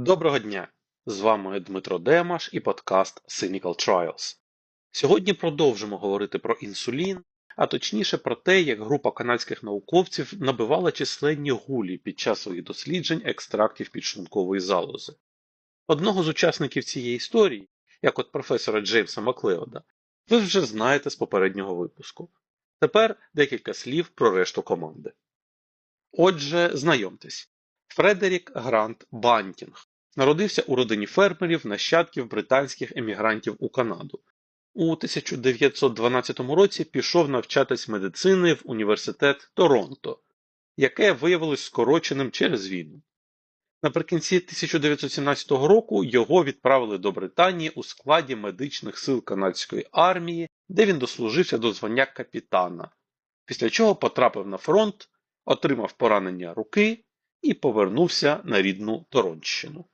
Доброго дня! З вами Дмитро Демаш і подкаст Cynical Trials. Сьогодні продовжимо говорити про інсулін, а точніше про те, як група канадських науковців набивала численні гулі під час своїх досліджень екстрактів підшлункової залози. Одного з учасників цієї історії, як от професора Джеймса Маклеода, ви вже знаєте з попереднього випуску. Тепер декілька слів про решту команди. Отже, знайомтесь. Фредерік Грант Бантінг народився у родині фермерів, нащадків британських емігрантів у Канаду. У 1912 році пішов навчатись медицини в університет Торонто, яке виявилось скороченим через війну. Наприкінці 1917 року його відправили до Британії у складі медичних сил канадської армії, де він дослужився до звання капітана, після чого потрапив на фронт, отримав поранення руки і повернувся на рідну Торонщину.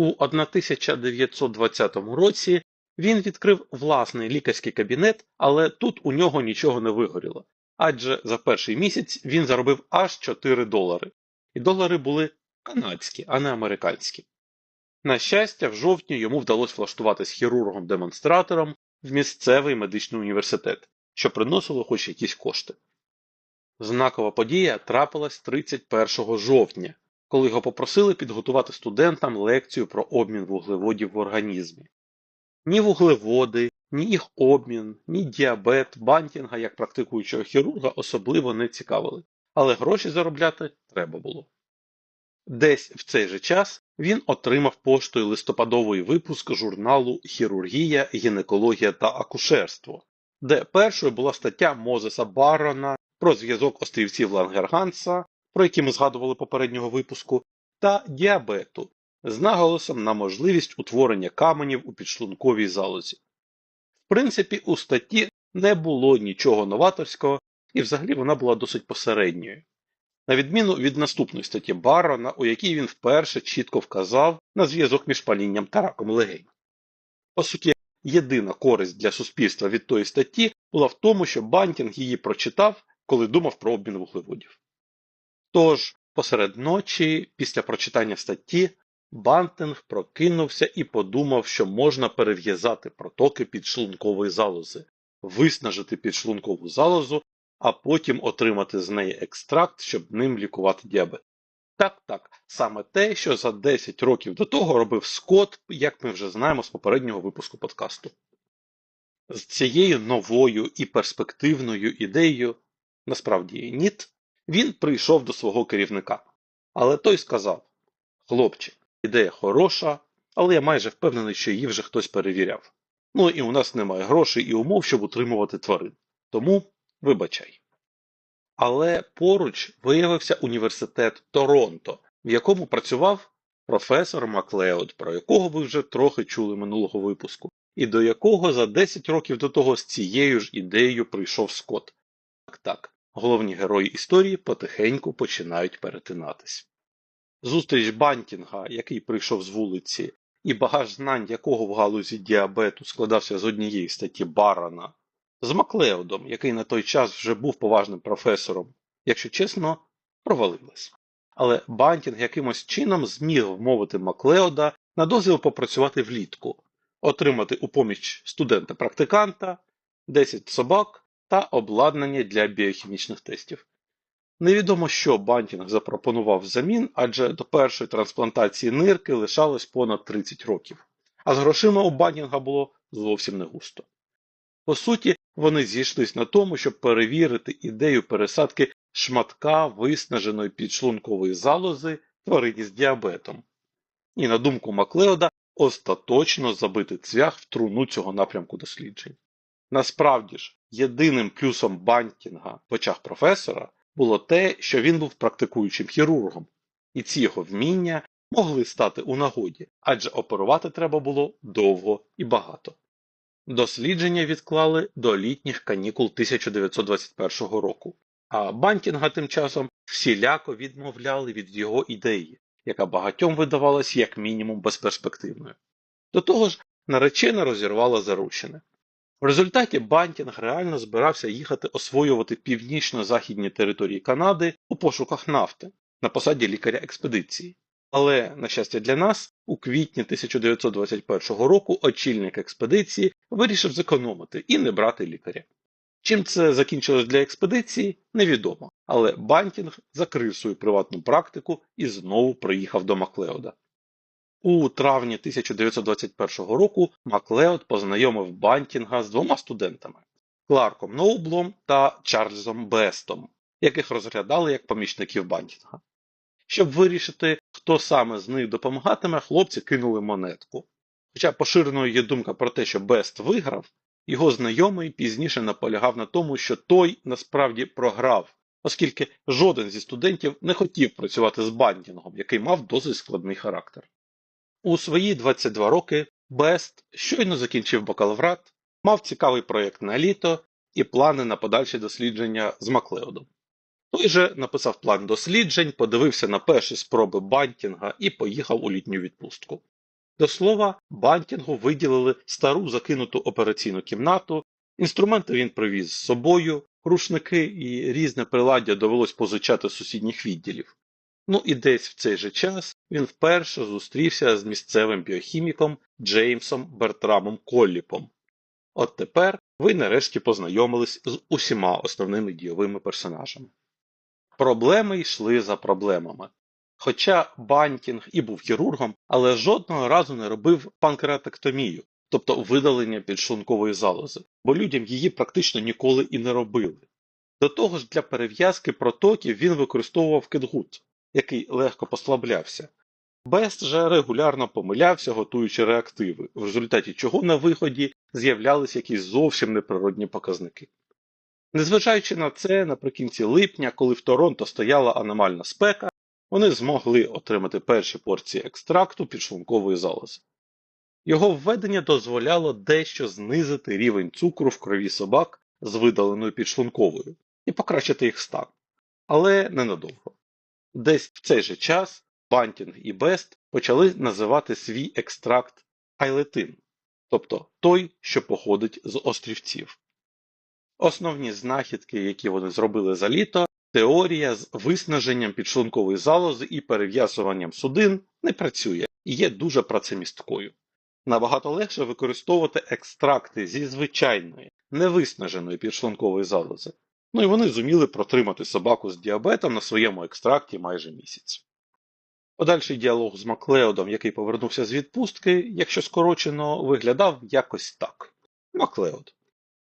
У 1920 році він відкрив власний лікарський кабінет, але тут у нього нічого не вигоріло, адже за перший місяць він заробив аж 4 долари. І долари були канадські, а не американські. На щастя, в жовтні йому вдалося влаштуватись хірургом-демонстратором в місцевий медичний університет, що приносило хоч якісь кошти. Знакова подія трапилась 31 жовтня, коли його попросили підготувати студентам лекцію про обмін вуглеводів в організмі. Ні вуглеводи, ні їх обмін, ні діабет, бантінга як практикуючого хірурга особливо не цікавили, але гроші заробляти треба було. Десь в цей же час він отримав поштою листопадовий випуск журналу Хірургія, гінекологія та акушерство, де першою була стаття Мозеса Баррона про зв'язок острівців Лангерганса, про які ми згадували попереднього випуску, та діабету з наголосом на можливість утворення каменів у підшлунковій залозі. В принципі, у статті не було нічого новаторського, і взагалі вона була досить посередньою. На відміну від наступної статті Баррона, у якій він вперше чітко вказав на зв'язок між палінням та раком легень. По суті, єдина користь для суспільства від тої статті була в тому, що Бантінг її прочитав, коли думав про обмін вуглеводів. Тож, посеред ночі, після прочитання статті, Бантинг прокинувся і подумав, що можна перев'язати протоки підшлункової залози, виснажити підшлункову залозу, а потім отримати з неї екстракт, щоб ним лікувати діабет. Так, так, саме те, що за 10 років до того робив Скотт, як ми вже знаємо з попереднього випуску подкасту. З цією новою і перспективною ідеєю, насправді ніт, він прийшов до свого керівника. Але той сказав: Хлопче, ідея хороша, але я майже впевнений, що її вже хтось перевіряв. Ну і у нас немає грошей і умов, щоб утримувати тварин. Тому вибачай. Але поруч виявився університет Торонто, в якому працював професор Маклеод, про якого ви вже трохи чули минулого випуску, і до якого за 10 років до того з цією ж ідеєю прийшов Скотт. Так так, головні герої історії потихеньку починають перетинатись. Зустріч Бантінга, який прийшов з вулиці, і багаж знань якого в галузі діабету складався з однієї статті Барана, з Маклеодом, який на той час вже був поважним професором, якщо чесно, провалилась. Але Бантінг якимось чином зміг вмовити Маклеода на дозвіл попрацювати влітку, отримати у поміч студента-практиканта, 10 собак та обладнання для біохімічних тестів. Невідомо, що Бантінг запропонував взамін, адже до першої трансплантації нирки лишалось понад 30 років, а з грошима у Бантінга було зовсім не густо. По суті, вони зійшлись на тому, щоб перевірити ідею пересадки шматка виснаженої підшлункової залози тварині з діабетом. І, на думку Маклеода, остаточно забити цвях в труну цього напрямку досліджень. Насправді ж, єдиним плюсом Бантінга в очах професора було те, що він був практикуючим хірургом, і ці його вміння могли стати у нагоді, адже оперувати треба було довго і багато. Дослідження відклали до літніх канікул 1921 року, а Бантінга тим часом всіляко відмовляли від його ідеї, яка багатьом видавалась як мінімум безперспективною. До того ж, наречена розірвала заручене. В результаті Бантінг реально збирався їхати освоювати північно-західні території Канади у пошуках нафти на посаді лікаря експедиції. Але, на щастя для нас, у квітні 1921 року очільник експедиції вирішив зекономити і не брати лікаря. Чим це закінчилось для експедиції, невідомо, але Бантінг закрив свою приватну практику і знову приїхав до Маклеода. У травні 1921 року Маклеод познайомив Бантінга з двома студентами Кларком Ноублом та Чарльзом Бестом, яких розглядали як помічників Бантінга. Щоб вирішити, хто саме з них допомагатиме, хлопці кинули монетку. Хоча поширеною є думка про те, що Бест виграв, його знайомий пізніше наполягав на тому, що той насправді програв, оскільки жоден зі студентів не хотів працювати з Бантінгом, який мав досить складний характер. У свої 22 роки Бест щойно закінчив бакалаврат, мав цікавий проєкт на літо і плани на подальші дослідження з Маклеодом. Той же написав план досліджень, подивився на перші спроби Бантінга і поїхав у літню відпустку. До слова, Бантінгу виділили стару закинуту операційну кімнату, інструменти він привіз з собою, рушники і різне приладдя довелось позичати з сусідніх відділів. Ну і десь в цей же час він вперше зустрівся з місцевим біохіміком Джеймсом Бертрамом Колліпом. От тепер ви нарешті познайомились з усіма основними дійовими персонажами. Проблеми йшли за проблемами. Хоча Бантінг і був хірургом, але жодного разу не робив панкреатектомію, тобто видалення підшлункової залози, бо людям її практично ніколи і не робили. До того ж, для перев'язки протоків він використовував китгут, який легко послаблявся. Бест же регулярно помилявся, готуючи реактиви, в результаті чого на виході з'являлися якісь зовсім неприродні показники. Незважаючи на це, наприкінці липня, коли в Торонто стояла аномальна спека, вони змогли отримати перші порції екстракту підшлункової залози. Його введення дозволяло дещо знизити рівень цукру в крові собак з видаленою підшлунковою і покращити їх стан, але ненадовго. Десь в цей же час Бантінг і Бест почали називати свій екстракт айлетин, тобто той, що походить з острівців. Основні знахідки, які вони зробили за літо, теорія з виснаженням підшлункової залози і перев'язуванням судин не працює і є дуже працемісткою. Набагато легше використовувати екстракти зі звичайної, невиснаженої підшлункової залози. Ну і вони зуміли протримати собаку з діабетом на своєму екстракті майже місяць. Подальший діалог з Маклеодом, який повернувся з відпустки, якщо скорочено, виглядав якось так. Маклеод.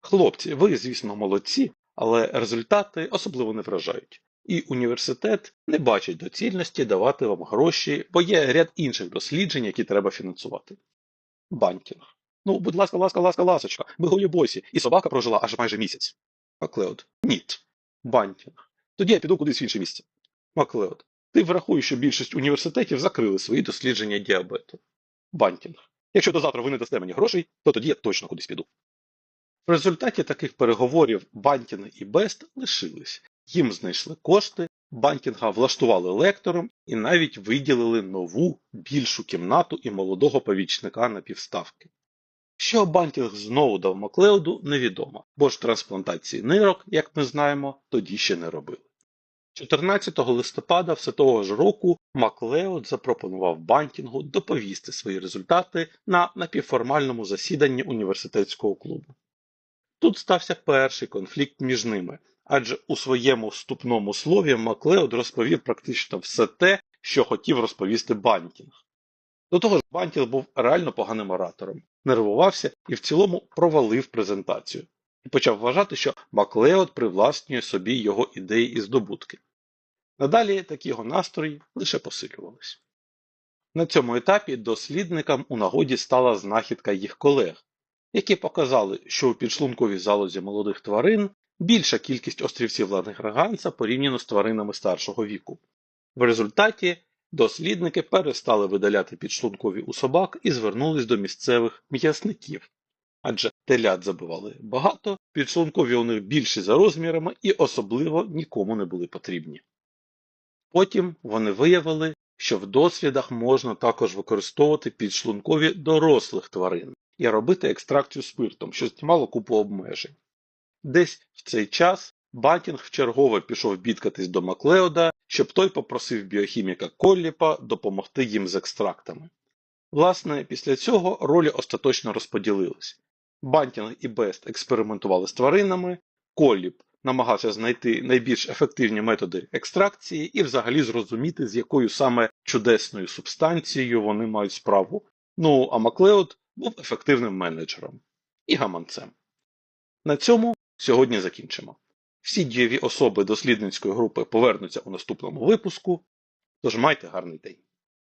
Хлопці, ви, звісно, молодці, але результати особливо не вражають. І університет не бачить доцільності давати вам гроші, бо є ряд інших досліджень, які треба фінансувати. Бантінг. Ну, будь ласка, ласка, ласка, ласочка, ми голібосі, і собака прожила аж майже місяць. Маклеод. Ніт. Бантінг. Тоді я піду кудись в інше місце. Маклеод. Ти врахуй, що більшість університетів закрили свої дослідження діабету. Бантінг. Якщо до завтра ви не дасте мені грошей, то тоді я точно кудись піду. В результаті таких переговорів Бантінг і Бест лишились. Їм знайшли кошти, Бантінга влаштували лектором і навіть виділили нову, більшу кімнату і молодого повічника на півставки. Що Бантінг знову дав Маклеоду, невідомо, бо ж трансплантації нирок, як ми знаємо, тоді ще не робили. 14 листопада все того ж року Маклеод запропонував Бантінгу доповісти свої результати на напівформальному засіданні університетського клубу. Тут стався перший конфлікт між ними, адже у своєму вступному слові Маклеод розповів практично все те, що хотів розповісти Бантінг. До того ж, Бантінг був реально поганим оратором, нервувався і в цілому провалив презентацію, і почав вважати, що Маклеод привласнює собі його ідеї і здобутки. Надалі такі його настрої лише посилювались. На цьому етапі дослідникам у нагоді стала знахідка їх колег, які показали, що у підшлунковій залозі молодих тварин більша кількість острівців лангерганса порівняно з тваринами старшого віку. В результаті дослідники перестали видаляти підшлункові у собак і звернулись до місцевих м'ясників, адже телят забивали багато, підшлункові у них більші за розмірами і особливо нікому не були потрібні. Потім вони виявили, що в дослідах можна також використовувати підшлункові дорослих тварин і робити екстракцію спиртом, що знімало купу обмежень. Десь в цей час Бантінг вчергове пішов бідкатись до Маклеода, щоб той попросив біохіміка Колліпа допомогти їм з екстрактами. Власне, після цього ролі остаточно розподілились. Бантінг і Бест експериментували з тваринами, Колліп намагався знайти найбільш ефективні методи екстракції і взагалі зрозуміти, з якою саме чудесною субстанцією вони мають справу. Ну, а Маклеод був ефективним менеджером і гаманцем. На цьому сьогодні закінчимо. Всі дієві особи дослідницької групи повернуться у наступному випуску, тож майте гарний день.